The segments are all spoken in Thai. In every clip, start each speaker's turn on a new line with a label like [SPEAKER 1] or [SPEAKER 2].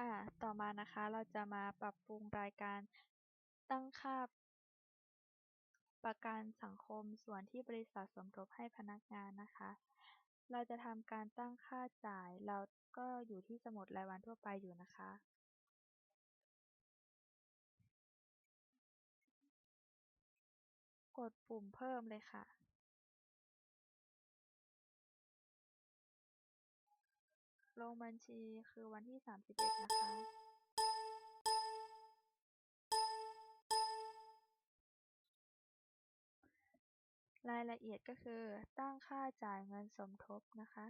[SPEAKER 1] ค่ะ ต่อมานะคะเราจะมาปรับปรุงรายการตั้งค่าประกันสังคมส่วนที่บริษัทสมทบให้พนักงานนะคะ เราจะทำการตั้งค่าจ่ายเราก็อยู่ที่สมุดรายวันทั่วไปอยู่นะคะ กดปุ่มเพิ่มเลยค่ะ ลงบัญชีคือวันที่31นะคะรายละเอียดก็คือตั้งค่าจ่ายเงินสมทบนะคะ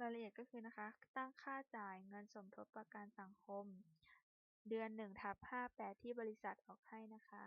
[SPEAKER 1] รายละเอียดก็คือนะคะ ตั้งค่าจ่ายเงินสมทบประกันสังคม เดือน1ทับ58 ที่บริษัทออกให้นะคะ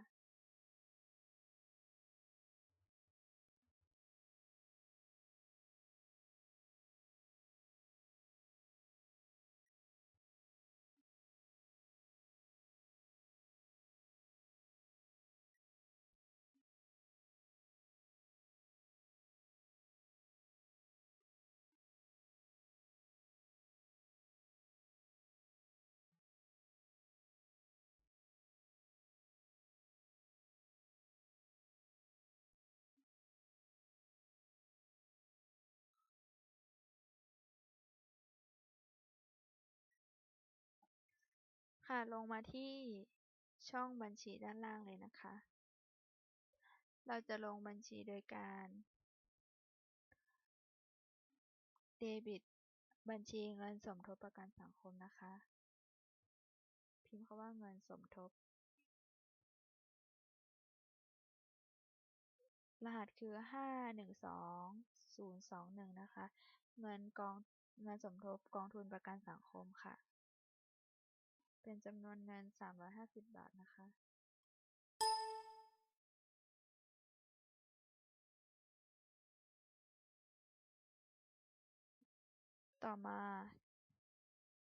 [SPEAKER 1] ค่ะ ลงมาที่ช่องบัญชีด้านล่างเลยนะคะ เราจะลงบัญชีโดยการเดบิตบัญชีเงินสมทบประกันสังคมนะคะ พิมพ์คำว่าเงินสมทบ รหัสคือ512021นะคะ เงินกองเงินสมทบกองทุนประกันสังคมค่ะ เป็นจำนวนเงิน350บาทนะคะต่อมา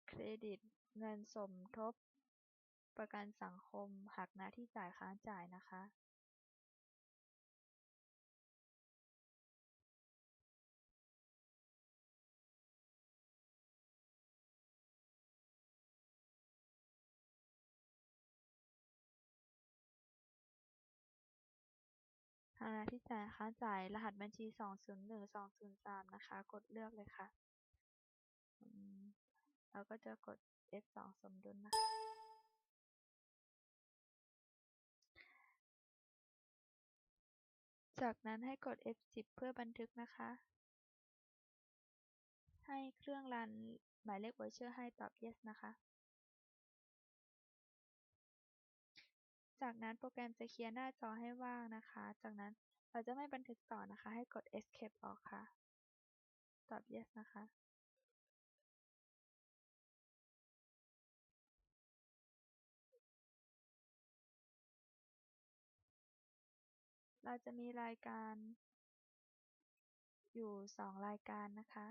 [SPEAKER 1] เครดิตเงินสมทบประกันสังคมหักหน้าที่จ่ายค้างจ่ายนะคะ หักหน้าที่จ่ายค้าจ่ายรหัสบัญชี201203นะคะ กดเลือกเลยค่ะอืมเราก็จะกด F2 สมดุลนะคะจากนั้นให้กด F10 เพื่อบันทึกนะคะ ให้เครื่องรันหมายเลข voucher ให้ตอบ yes นะคะ จากนั้นโปรแกรมจะเคลียร์หน้าจอให้ว่างนะคะ จากนั้นเราจะไม่บันทึกต่อนะคะ ให้กด escape ออกค่ะ ตอบ yes นะคะ เราจะมีรายการอยู่ 2 รายการนะคะ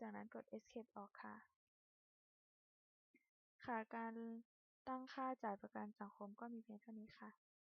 [SPEAKER 1] จากนั้นกด escape ออกค่ะ ค่ะการ ตั้งค่าจ่ายประกันสังคมก็มีเพียงเท่านี้ค่ะ